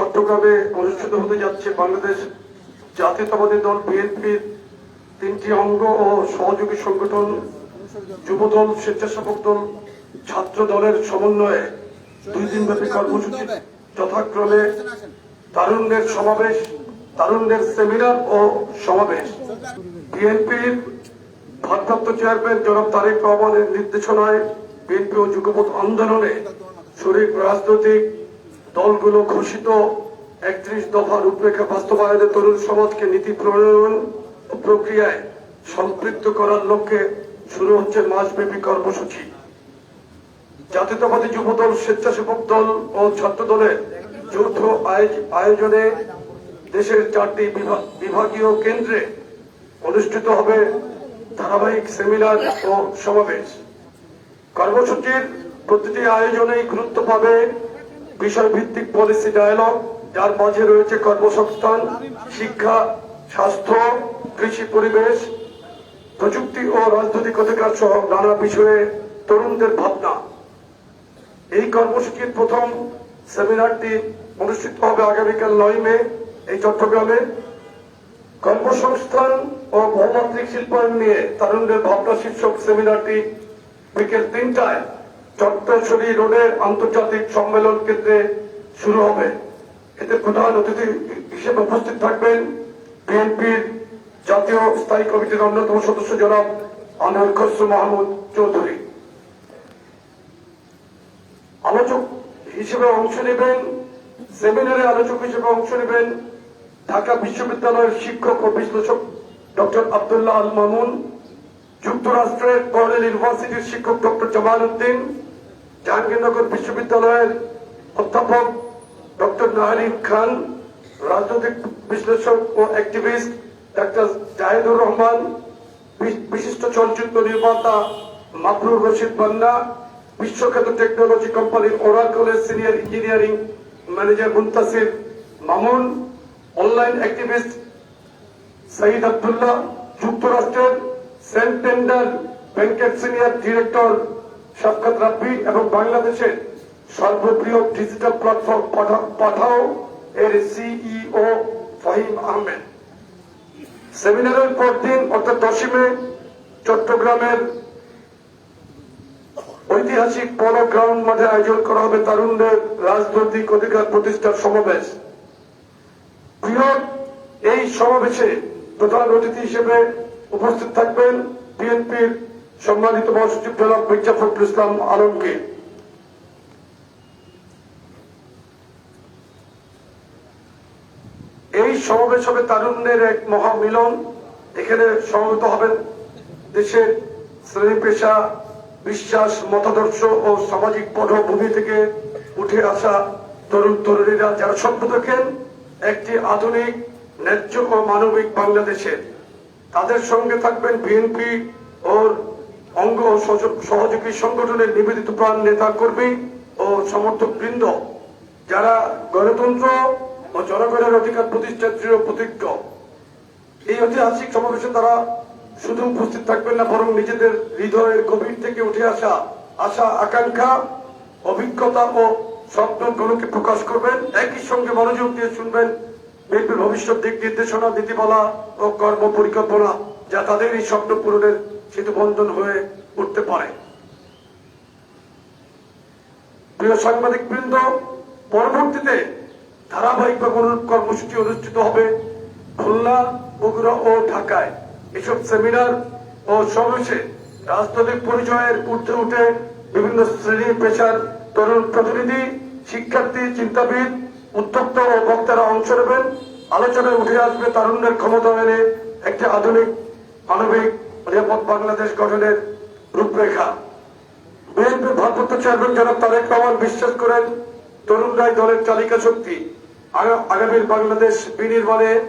চট্টগ্রামে অনুষ্ঠিত হতে যাচ্ছে বাংলাদেশ জাতীয়তাবাদী দল বিএনপির তিনটি অঙ্গ ও সহযোগী সংগঠন যুবদল, স্বেচ্ছাসেবক দল, ছাত্র দলের সমন্বয়ে দুই দিনব্যাপী কর্মসূচি যথাক্রমে তারুণ্যের সমাবেশ, তারুণ্যের সেমিনার ও সমাবেশ। বিএনপির ভারপ্রাপ্ত চেয়ারম্যান জনাব তারেক রহমানের নির্দেশনায় বিএনপি ও যুগপথ আন্দোলনে শরীর রাজনৈতিক দলগুলো ঘোষিত একত্রিশ দফা রূপরেখা বাস্তবায়নে তরুণ সমাজকে নীতি প্রণয়ন প্রক্রিয়ায় সম্পৃক্ত করার লক্ষ্যে শুরু হচ্ছে মাসব্যাপী কর্মসূচি। জাতীয়তাবাদী যুবদল স্বেচ্ছাসেবক দল ও ছাত্র দলের যৌথ আয়োজ- আয়োজনে দেশের চারটি বিভা- বিভাগীয় কেন্দ্রে অনুষ্ঠিত হবে ধারাবাহিক সেমিনার ও সমাবেশ। কর্মসূচির প্রতিটি আয়োজনেই গুরুত্ব পাবে বিষয়ভিত্তিক পলিসি ডায়ালগ যার মাঝে রয়েছে কর্মসংস্থান, শিক্ষা, স্বাস্থ্য, কৃষি পরিবেশ, প্রযুক্তি ও রাজনৈতিক অধিকার সহ নানা বিষয়ে তরুণদের ভাবনা। এই কর্মসূচির প্রথম সেমিনারটি অনুষ্ঠিত হবে আগামীকাল নয় মে, এই চট্টগ্রামে। কর্মসংস্থান ও বহুমাত্রিক শিল্পায়ন নিয়ে তরুণদের ভাবনা শীর্ষক সেমিনারটি বিকেল তিনটায়। চট্টশ্বরী রোডের আন্তর্জাতিক সম্মেলন কেন্দ্রে শুরু হবে। এতে প্রধান অতিথি হিসেবে উপস্থিত থাকবেন বিএনপির জাতীয় স্থায়ী কমিটির অন্যতম সদস্য জনাব আনোয়ার খসরু মাহমুদ চৌধুরী। আলোচক হিসেবে অংশ নেবেন, সেমিনারে আলোচক হিসেবে অংশ নেবেন ঢাকা বিশ্ববিদ্যালয়ের শিক্ষক ও বিশ্লেষক ডক্টর আব্দুল্লাহ আল মামুন, যুক্তরাষ্ট্রের কর্নেল ইউনিভার্সিটির শিক্ষক ডক্টর জামাল উদ্দিন জাহাঙ্গীরনগর বিশ্ববিদ্যালয়ের অধ্যাপক ডক্টর নাহারিন খান, রাজনৈতিক বিশ্লেষক ও অ্যাক্টিভিস্ট ডাক্তার জাহেদুর রহমান বিশিষ্ট চলচ্চিত্র নির্মাতা মাফরুর রশিদ বান্না বিশ্বখ্যাত টেকনোলজি কোম্পানির ওরাকলের senior engineering manager Muntasir Mamun, online activist Sayeed Abdullah, যুক্তরাষ্ট্রের সেন্টেন্ডার ব্যাংকের সিনিয়র ডিরেক্টর রাব্বি এবং বাংলাদেশের ডিজিটাল প্ল্যাটফর্ম পাঠাও এর সিইও ফাহিম আহমেদ। সেমিনারের অর্থাৎ মে, চট্টগ্রামের ঐতিহাসিক পলো গ্রাউন্ড মাঠে আয়োজন করা হবে তারুণ্যের রাজনৈতিক অধিকার প্রতিষ্ঠার সমাবেশ। বৃহৎ এই সমাবেশে প্রধান অতিথি হিসেবে উপস্থিত থাকবেন বিএনপির সম্মানিত মহাসচিব জনাব মির্জা ফখরুল ইসলাম আলমগীর। এই সমাবেশ হবে তারুণ্যের এক মহামিলন। এখানে সমবেত হবেন দেশের শ্রেণি পেশা বিশ্বাস, মতাদর্শ ও সামাজিক পটভূমি থেকে উঠে আসা তরুণ তরুণীরা যারা স্বপ্ন দেখেন একটি আধুনিক, ন্যায্য ও মানবিক বাংলাদেশের। তাদের সঙ্গে থাকবেন বিএনপি ও অঙ্গ সহযোগী সংগঠনের নিবেদিত প্রাণ নেতা কর্মী ও সমর্থক বৃন্দ, যারা গণতন্ত্র ও জনগণের অধিকার প্রতিষ্ঠার দৃঢ় প্রতিজ্ঞ। এই ঐতিহাসিক সমাবেশে তারা শুধু উপস্থিত থাকবেন না, বরং নিজেদের হৃদয়ের গভীর থেকে উঠে আসা আশা, আকাঙ্ক্ষা, অভিজ্ঞতা ও স্বপ্নগুলোকে প্রকাশ করবেন। একই সঙ্গে মনোযোগ দিয়ে শুনবেন বিএনপির ভবিষ্যৎ দিক নির্দেশনা, নীতিমালা ও কর্ম পরিকল্পনা যা তাদের এই স্বপ্ন পূরণের সেতু বন্ধন হয়ে উঠতে পারে। প্রিয় সাংবাদিক বৃন্দ পরবর্তীতে অনুরূপ কর্মসূচি অনুষ্ঠিত হবে খুলনা, বগুড়া ও ঢাকায়। এসব সেমিনার ও সমাবেশে রাজনৈতিক পরিচয়ের ঊর্ধ্বে উঠে বিভিন্ন শ্রেণি পেশার তরুণ প্রতিনিধি, শিক্ষার্থী, চিন্তাবিদ, উদ্যোক্তা ও বক্তারা অংশ নেবেন। আলোচনায় উঠে আসবে তারুণ্যের ক্ষমতায়নে একটি আধুনিক মানবিক নিরাপদ বাংলাদেশ গঠনের রূপরেখা। বিএনপির ভারপ্রাপ্ত চেয়ারম্যান জনাব তারেক রহমান বিশ্বাস করেন তরুণরাই দলের চালিকা শক্তি। আগামীর বাংলাদেশ বিনির্মাণে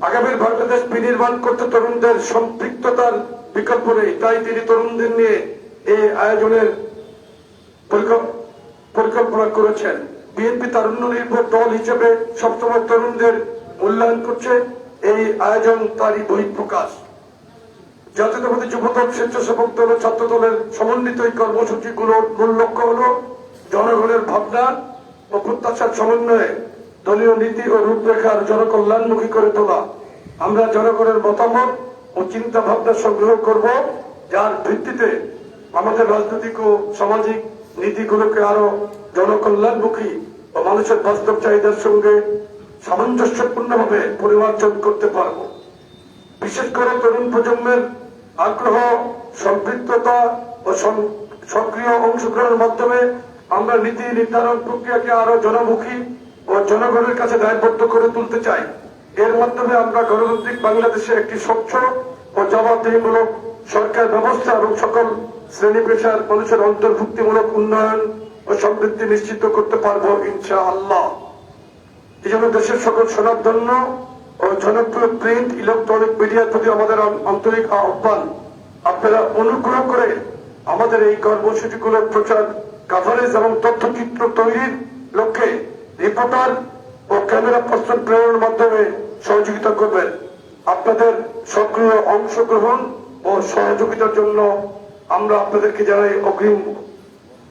আগামীর বাংলাদেশ বিনির্মাণ করতে তরুণদের সম্পৃক্ততার বিকল্প নেই। তাই তিনি তরুণদের নিয়ে এই আয়োজনের পরিকল্প- পরিকল্পনা করেছেন। বিএনপি তারুণ্য নির্ভর দল হিসেবে সবসময় তরুণদের মূল্যায়ন করছে। এই আয়োজন তারই বহিঃপ্রকাশ জাতীয়তাবাদী যুবদল স্বেচ্ছাসেবক দল ছাত্র দলের সমন্বিত এই কর্মসূচিগুলোর মূল লক্ষ্য হল জনগণের ভাবনা ও প্রত্যাশার সমন্বয়ে দলীয় নীতি ও রূপরেখার জনকল্যাণমুখী করে তোলা। আমরা জনগণের মতামত ও চিন্তা ভাবনা সংগ্রহ করব, যার ভিত্তিতে আমাদের রাজনৈতিক ও সামাজিক নীতিগুলোকে আরও জনকল্যাণমুখী ও মানুষের বাস্তব চাহিদার সঙ্গে সামঞ্জস্যপূর্ণভাবে পরিমার্জন করতে পারব। বিশেষ করে তরুণ প্রজন্মের আগ্রহ, সম্পৃক্ততা ও সক্রিয় অংশগ্রহণের মাধ্যমে আমরা নীতি নির্ধারণ প্রক্রিয়াকে আরও জনমুখী ও জনগণের কাছে দায়বদ্ধ করে তুলতে চাই। এর মাধ্যমে আমরা গণতান্ত্রিক বাংলাদেশে একটি স্বচ্ছ ও জবাবদিহিমূলক সরকার ব্যবস্থা এবং সকল শ্রেণি পেশার মানুষের অন্তর্ভুক্তিমূলক উন্নয়ন ও সমৃদ্ধি নিশ্চিত করতে পারব ইনশা আল্লাহ এই জন্য দেশের সকল স্বনামধন্য ও জনপ্রিয় প্রিন্ট, ইলেকট্রনিক মিডিয়ার প্রতি আমাদের আন্তরিক আহ্বান। আপনারা অনুগ্রহ করে আমাদের এই কর্মসূচিগুলোর প্রচার কাভারেজ এবং তথ্যচিত্র তৈরির লক্ষ্যে রিপোর্টার ও ক্যামেরা পার্সন প্রেরণের মাধ্যমে সহযোগিতা করবেন। আপনাদের সক্রিয় অংশগ্রহণ ও সহযোগিতার জন্য আমরা আপনাদেরকে জানাই অগ্রিম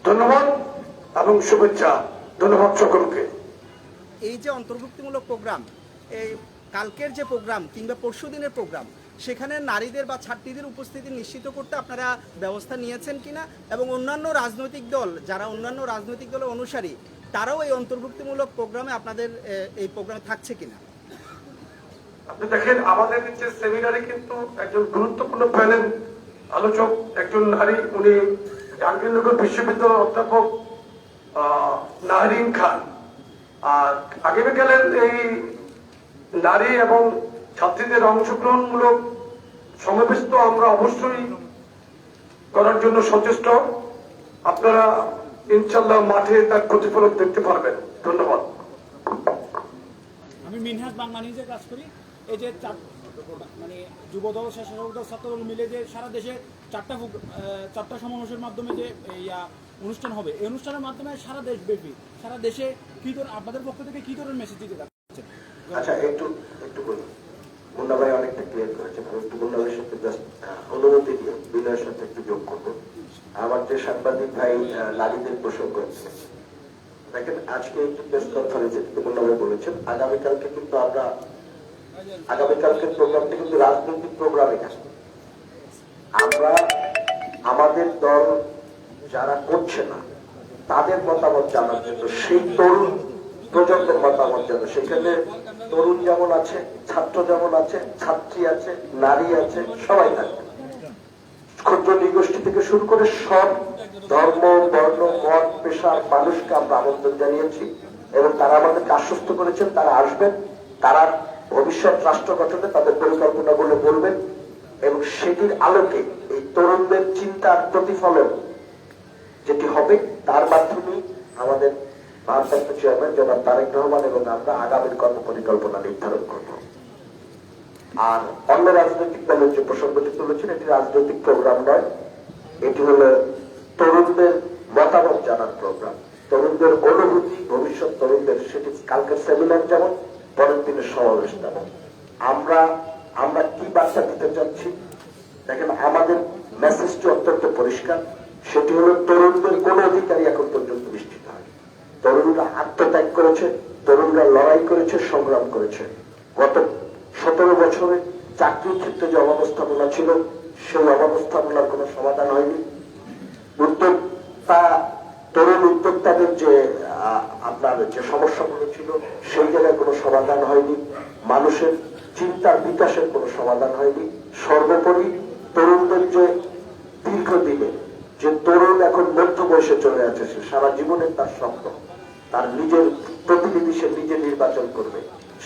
ধন্যবাদ এবং শুভেচ্ছা। ধন্যবাদ সকলকে। এই যে অন্তর্ভুক্তিমূলক প্রোগ্রাম, এই কালকের যে প্রোগ্রাম কিংবা পরশু দিনের প্রোগ্রাম, সেখানে নারীদের বা ছাত্রীদের উপস্থিতি নিশ্চিত করতে আপনারা ব্যবস্থা নিয়েছেন কিনা? এবং অন্যান্য রাজনৈতিক দল, যারা অন্যান্য রাজনৈতিক দলের অনুসারী, তারাও এই অন্তর্ভুক্তিমূলক প্রোগ্রামে আপনাদের এই প্রোগ্রামে থাকছে কিনা? আপনি দেখেন, আমাদের নিচে সেমিনারে কিন্তু একজন গুরুত্বপূর্ণ প্যানেল আলোচক, একজন নারী, উনি জাহাঙ্গীরনগর বিশ্ববিদ্যালয়ের অধ্যাপক নাহরিন খান। আর আগামীকালের এই নারী এবং ছাত্রীদের অংশগ্রহণমূলক সমাবেশ তো আমরা অবশ্যই করার জন্য সচেষ্ট। আপনারা ইনশাল্লাহ মাঠে তার প্রতিফলন দেখতে পারবেন। ধন্যবাদ। আমি মিনহাজ বাংলা নিউজে কাজ করি। এই যে মানে যুবদল স্বেচ্ছাসেবক দল ছাত্রদল মিলে যে সারা দেশে চারটা চারটা সমাবেশের মাধ্যমে যে আহ, অনুষ্ঠান হবে। এই অনুষ্ঠানের মাধ্যমে সারা দেশ দেশব্যাপী, সারা দেশে কি ধরনের, আপনাদের পক্ষ থেকে কি ধরনের মেসেজ দিতে আচ্ছা একটু একটু বলুন। মুন্না ভাই অনেকটা ক্লিয়ার করেছেন। একটু মুন্না ভাইয়ের সাথে অনুমতি দিয়ে বিনয়ের সাথে একটু যোগ করব। আমার যে সাংবাদিক ভাই নারীদের প্রসঙ্গ দেখেন, আজকে একটু প্রেস কনফারেন্সে কিন্তু মুন্না ভাই বলেছেন, আগামীকালকে কিন্তু আমরা আগামীকালকের প্রোগ্রামটা কিন্তু রাজনৈতিক প্রোগ্রামে আমরা, আমাদের দল যারা করছে না, তাদের মতামত জানার জন্য, সেই তরুণ প্রজন্মের মতামত জানো সেখানে তরুণ যেমন আছে, ছাত্র যেমন আছে, ছাত্রী আছে, নারী আছে, সবাই থাকবে। ক্ষুদ্র নিগোষ্ঠী থেকে শুরু করে সব ধর্ম, বর্ণ, মত, পেশার মানুষকে আমরা আমন্ত্রণ জানিয়েছি এবং তারা আমাদেরকে আশ্বস্ত করেছেন, তারা আসবেন, তারা ভবিষ্যৎ রাষ্ট্র গঠনে তাদের পরিকল্পনাগুলো বলবেন এবং সেটির আলোকে এই তরুণদের চিন্তার প্রতিফলন যেটি হবে, তার মাধ্যমে আমাদের ভারপ্রাপ্ত চেয়ারম্যান জনাব তারেক রহমান এবং আমরা আগামীর কর্ম পরিকল্পনা নির্ধারণ করব। আর অন্য রাজনৈতিক দলের যে প্রসঙ্গটি তুলেছেন, এটি রাজনৈতিক প্রোগ্রাম নয়, এটি হলো তরুণদের মতামত জানার প্রোগ্রাম। তরুণদের অনুভূতি, ভবিষ্যৎ তরুণদের, সেটি কালকের সেমিনার যেমন, পরের দিনের সমাবেশ তেমন। আমরা আমরা কি বার্তা দিতে চাচ্ছি? দেখেন, আমাদের মেসেজটি অত্যন্ত পরিষ্কার। সেটি হলো তরুণদের কোন অধিকারই এখন পর্যন্ত নিশ্চিত হয় তরুণরা আত্মত্যাগ করেছে, তরুণরা লড়াই করেছে, সংগ্রাম করেছে। গত সতেরো বছরে চাকরির ক্ষেত্রে যে অব্যবস্থাপনা ছিল, সেই অব্যবস্থাপনার কোনো সমাধান হয়নি। উদ্যোক্তা তরুণ উদ্যোক্তাদের যে আপনার যে সমস্যাগুলো ছিল, সেই জায়গায় কোনো সমাধান হয়নি। মানুষের চিন্তার বিকাশের কোনো সমাধান হয়নি। সর্বোপরি তরুণদের যে দীর্ঘদিনে যে তরুণ এখন মধ্য বয়সে চলে আছে সে সারা জীবনের তার স্বপ্ন। তার নিজের প্রতিনিধি সে নিজে নির্বাচন করবে।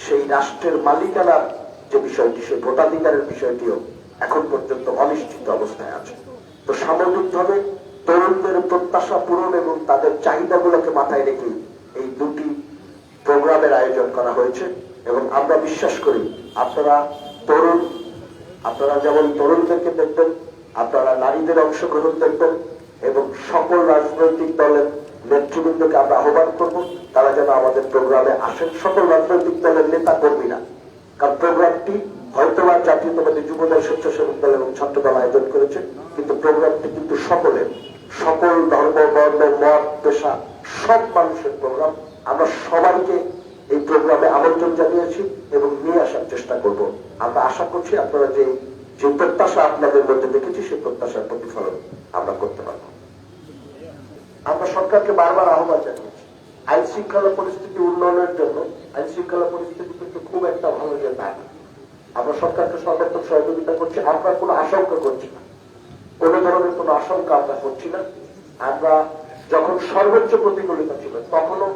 সেই রাষ্ট্রের মালিকানার যে বিষয়টি, সেই ভোটাধিকারের বিষয়টিও এখন পর্যন্ত অনিশ্চিত অবস্থায় আছে। তো সামগ্রিকভাবে তরুণদের প্রত্যাশা পূরণ এবং তাদের চাহিদাগুলোকে মাথায় রেখে এই দুটি প্রোগ্রামের আয়োজন করা হয়েছে এবং আমরা বিশ্বাস করি, আপনারা তরুণ, আপনারা যেমন তরুণদেরকে দেখবেন আপনারা নারীদের অংশগ্রহণ দেখবেন এবং সকল রাজনৈতিক দলের নেতৃবৃন্দকে আমরা আহ্বান করব, তারা যেন আমাদের প্রোগ্রামে আসেন। সকল রাজনৈতিক দলের নেতা কর্মীরা কারণ প্রোগ্রামটি হয়তোবা জাতীয়তাবাদী যুবদল, স্বেচ্ছাসেবক দল এবং ছাত্র দল আয়োজন করেছে, কিন্তু প্রোগ্রামটি কিন্তু সকলের, সকল ধর্ম, বর্ণ, মত, পেশা, সব মানুষের প্রোগ্রাম। আমরা সবাইকে এই প্রোগ্রামে আমন্ত্রণ জানিয়েছি এবং নিয়ে আসার চেষ্টা করব। আমরা আশা করছি আপনারা যে যে প্রত্যাশা আপনাদের মধ্যে দেখেছি সেই প্রত্যাশার প্রতিফলন আমরা করতে পারব। আমরা সরকারকে বারবার আহ্বান জানিয়েছি, আইন শৃঙ্খলা পরিস্থিতি উন্নয়নের জন্য, আইন শৃঙ্খলা পরিস্থিতি কিন্তু খুব একটা ভালো যে না। আমরা সরকারকে সর্বাত্মক সহযোগিতা করছি, আমরা কোনো আশঙ্কা করছি না। কোন ধরনের কোনো আশঙ্কা আমরা করছি না। আমরা যখন সর্বোচ্চ প্রতিকূলতা ছিল, তখনও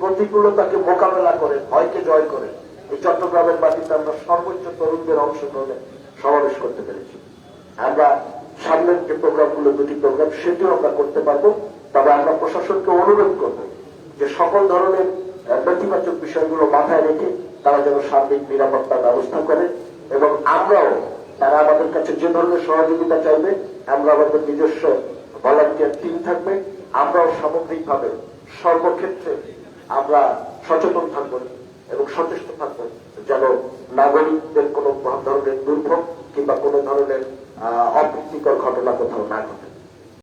প্রতিকূলতাকে মোকাবেলা করে, ভয়কে জয় করে এই চট্টগ্রামের মাটিতে আমরা সর্বোচ্চ তরুণদের অংশগ্রহণে সমাবেশ করতে পেরেছি। আমরা সামনের যে প্রোগ্রামগুলো, দুটি প্রোগ্রাম, সেটিও আমরা করতে পারব। তবে আমরা প্রশাসনকে অনুরোধ করব যে সকল ধরনের নেতিবাচক বিষয়গুলো মাথায় রেখে তারা যেন সার্বিক নিরাপত্তার ব্যবস্থা করে এবং আমরাও তারা আমাদের কাছে যে ধরনের সহযোগিতা চাইবে, আমরা আমাদের নিজস্ব ভলান্টিয়ার টিম থাকবে। আমরাও সামগ্রিকভাবে সর্বক্ষেত্রে আমরা সচেতন থাকব। এবং সচেষ্ট থাকবেন যেন নাগরিকদের কোনো ধরনের দুর্ভোগ কিংবা কোনো ধরনের অপ্রীতিকর ঘটনা কোথাও না ঘটে।